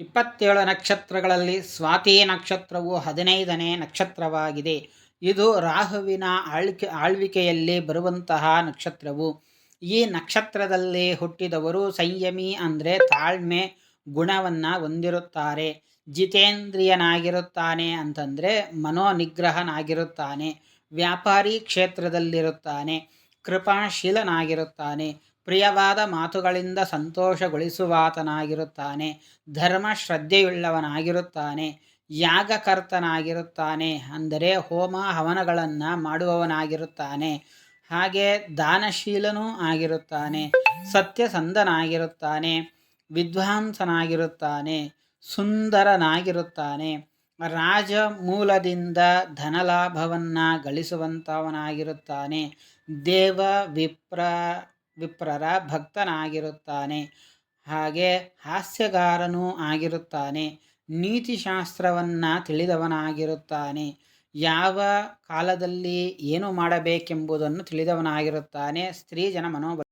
ಇಪ್ಪತ್ತೇಳು ನಕ್ಷತ್ರಗಳಲ್ಲಿ ಸ್ವಾತಿ ನಕ್ಷತ್ರವು ಹದಿನೈದನೇ ನಕ್ಷತ್ರವಾಗಿದೆ. ಇದು ರಾಹುವಿನ ಆಳ್ಕೆ, ಆಳ್ವಿಕೆಯಲ್ಲಿ ಬರುವಂತಹ ನಕ್ಷತ್ರವು. ಈ ನಕ್ಷತ್ರದಲ್ಲಿ ಹುಟ್ಟಿದವರು ಸಂಯಮಿ ಅಂದರೆ ತಾಳ್ಮೆ, ಗುಣವನ್ನು ಹೊಂದಿರುತ್ತಾರೆ. ಜಿತೇಂದ್ರಿಯನಾಗಿರುತ್ತಾನೆ ಅಂತಂದರೆ ಮನೋನಿಗ್ರಹನಾಗಿರುತ್ತಾನೆ. ವ್ಯಾಪಾರಿ ಕ್ಷೇತ್ರದಲ್ಲಿರುತ್ತಾನೆ. ಕೃಪಾಶೀಲನಾಗಿರುತ್ತಾನೆ. ಪ್ರಿಯವಾದ ಮಾತುಗಳಿಂದ ಸಂತೋಷಗೊಳಿಸುವಾತನಾಗಿರುತ್ತಾನೆ. ಧರ್ಮ ಶ್ರದ್ಧೆಯುಳ್ಳವನಾಗಿರುತ್ತಾನೆ ಯಾಗಕರ್ತನಾಗಿರುತ್ತಾನೆ. ಅಂದರೆ ಹೋಮ ಹವನಗಳನ್ನು ಮಾಡುವವನಾಗಿರುತ್ತಾನೆ. ಹಾಗೆ ದಾನಶೀಲನೂ ಆಗಿರುತ್ತಾನೆ. ಸತ್ಯಸಂಧನಾಗಿರುತ್ತಾನೆ. ವಿದ್ವಾಂಸನಾಗಿರುತ್ತಾನೆ. ಸುಂದರನಾಗಿರುತ್ತಾನೆ. ರಾಜ ಮೂಲದಿಂದ ಧನಲಾಭವನ್ನು ಗಳಿಸುವಂಥವನಾಗಿರುತ್ತಾನೆ ದೇವ ವಿಪ್ರ, ವಿಪ್ರರ ಭಕ್ತನಾಗಿರುತ್ತಾನೆ. ಹಾಗೆ ಹಾಸ್ಯಗಾರನೂ ಆಗಿರುತ್ತಾನೆ. ನೀತಿಶಾಸ್ತ್ರವನ್ನು ತಿಳಿದವನಾಗಿರುತ್ತಾನೆ. ಯಾವ ಕಾಲದಲ್ಲಿ ಏನು ಮಾಡಬೇಕೆಂಬುದನ್ನು ತಿಳಿದವನಾಗಿರುತ್ತಾನೆ. ಸ್ತ್ರೀ ಜನ ಮನೋಬಲ